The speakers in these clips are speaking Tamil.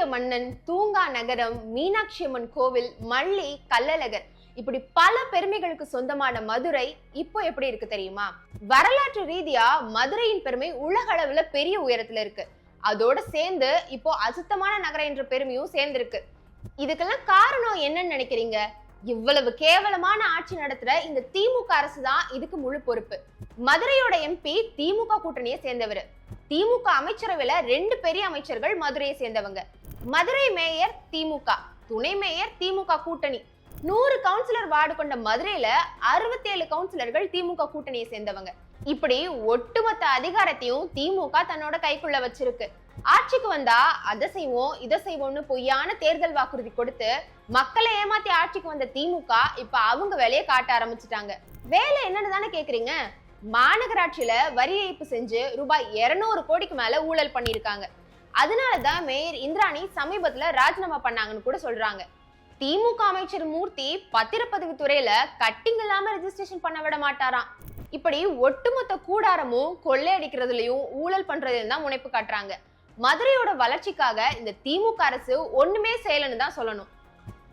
பாண்டிய மன்னன் தூங்கா நகரம் மீனாட்சி அம்மன் கோவில் மல்லி கள்ளழகர் இப்படி பல பெருமைகளுக்கு சொந்தமான மதுரை இப்போ எப்படி இருக்கு தெரியுமா? வரலாற்று ரீதியா மதுரையின் பெருமை உலக அளவுல பெரிய உயரத்துல இருக்கு. அதோட சேர்ந்து இப்போ அசுத்தமான நகரம் என்ற பெருமையும் சேர்ந்திருக்கு. இதுக்கெல்லாம் காரணம் என்னன்னு நினைக்கிறீங்க? இவ்வளவு கேவலமான ஆட்சி நடத்துற இந்த திமுக அரசு தான் இதுக்கு முழு பொறுப்பு. மதுரையோட எம்பி திமுக கூட்டணியை சேர்ந்தவர். திமுக அமைச்சரவையில ரெண்டு பெரிய அமைச்சர்கள் மதுரையை சேர்ந்தவங்க. மதுரை மேயர் திமுக துணை மேயர் திமுக கூட்டணி. நூறு கவுன்சிலர் வார்டு கொண்ட மதுரையில அறுபத்தி ஏழு கவுன்சிலர்கள் திமுக கூட்டணியை சேர்ந்தவங்க. இப்படி ஒட்டுமொத்த அதிகாரத்தையும் திமுக தன்னோட கைக்குள்ள வச்சிருக்கு. ஆட்சிக்கு வந்தா அதை செய்வோம் இதை செய்வோம்னு பொய்யான தேர்தல் வாக்குறுதி கொடுத்து மக்களை ஏமாத்தி ஆட்சிக்கு வந்த திமுக இப்ப அவங்க வேலையை காட்ட ஆரம்பிச்சிட்டாங்க. வேலை என்னன்னு தானே கேக்குறீங்க? மாநகராட்சியில வரி ஏய்ப்பு செஞ்சு ரூபாய் 200 கோடிக்கு மேல ஊழல் அதனால தான் மேயர் இந்திராணி சமீபத்துல ராஜினாமா பண்ணாங்கன்னு கூட சொல்றாங்க. திமுக அமைச்சர் மூர்த்தி பத்திரப்பதிவு துறையில கட்டிங் இல்லாம ரெஜிஸ்ட்ரேஷன் பண்ண விட மாட்டாராம். இப்படி ஒட்டுமொத்த கூடாரமும் கொள்ளையடிக்கிறதுலயும் ஊழல் பண்றதுலயும் தான் முனைப்பு காட்டுறாங்க. மதுரையோட வளர்ச்சிக்காக இந்த திமுக அரசு ஒண்ணுமே செய்யலன்னு தான் சொல்லணும்.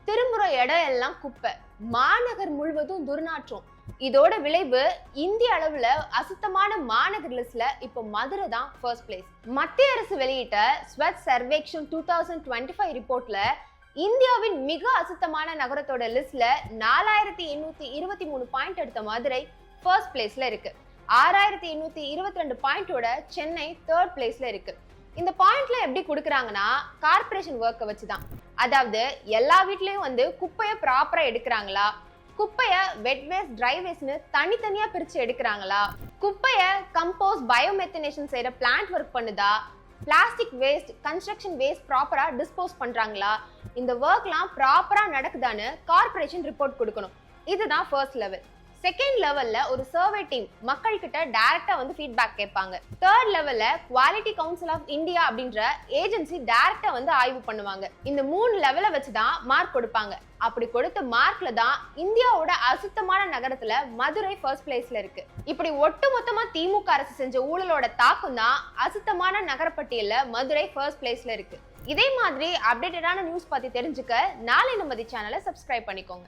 திரும்புற இடம் எல்லாம் குப்பை. மாநகர் முழுவதும் துர்நாற்றம். இதோட விளைவு இந்திய அளவுல அசுத்தமான மாநகர் லிஸ்ட்ல இப்போ மதுரை தான் ஃபர்ஸ்ட் பிளேஸ் மத்திய அரசு வெளியிட்ட Swachh Survekshan two thousand twenty five ரிப்போர்ட்ல இந்தியாவின் மிக அசுத்தமான நகரத்தோட லிஸ்ட்ல நாலாயிரத்தி எண்ணூத்தி இருபத்தி மூணு பாயிண்ட் எடுத்த மதுரை ஃபர்ஸ்ட் பிளேஸ்ல இருக்கு. ஆறாயிரத்தி எண்ணூத்தி இருபத்தி ரெண்டு பாயிண்டோட சென்னை தேர்ட் பிளேஸ்ல இருக்கு. இந்த பாயிண்ட்ல எப்படி கொடுக்குறாங்கன்னா கார்ப்பரேஷன் ஒர்க்கை வச்சுதான். அதாவது எல்லா வீட்லயும் வந்து குப்பையை ப்ராப்பரா எடுக்கிறாங்களா? குப்பைய வெட் வேஸ்ட் ட்ரை வேஸ்ட்னு தனித்தனியா பிரிச்சு எடுக்கிறாங்களா? குப்பைய கம்போஸ் பயோமெத்தனேஷன் செய்யற பிளான்ட் ஒர்க் பண்ணுதா? பிளாஸ்டிக் வேஸ்ட் கன்ஸ்ட்ரக்ஷன் வேஸ்ட் ப்ராப்பரா டிஸ்போஸ் பண்றாங்களா? இந்த ஒர்க்லாம் ப்ராப்பரா நடக்குதான்னு கார்ப்பரேஷன் ரிப்போர்ட் கொடுக்கணும். இதுதான் ஃபர்ஸ்ட் லெவல் செகண்ட் லெவல்ல ஒரு சர்வே டீம் மக்கள் கிட்ட டைரக்டா வந்து ஃபீட்பேக் கேட்பாங்க. தேர்ட் லெவல்ல குவாலிட்டி கவுன்சில் ஆஃப் இந்தியா அப்படின்ற ஏஜென்சி டைரக்டா வந்து ஆய்வு பண்ணுவாங்க. இந்த மூணு லெவலை வச்சு தான் மார்க் கொடுப்பாங்க. அப்படி கொடுத்த மார்க்ல தான் இந்தியாவோட அசுத்தமான நகரத்துல மதுரை ஃபர்ஸ்ட் பிளேஸ்ல இருக்கு. இப்படி ஒட்டு மொத்தமா திமுக அரசு செஞ்ச ஊழலோட தாக்கம் தான் அசுத்தமான நகரப்பட்டியல்ல மதுரை ஃபர்ஸ்ட் பிளேஸ்ல இருக்கு. இதே மாதிரி அப்டேட்டடான நியூஸ் பத்தி தெரிஞ்சுக்க நாளை நமதி சேனலை சப்ஸ்கிரைப் பண்ணிக்கோங்க.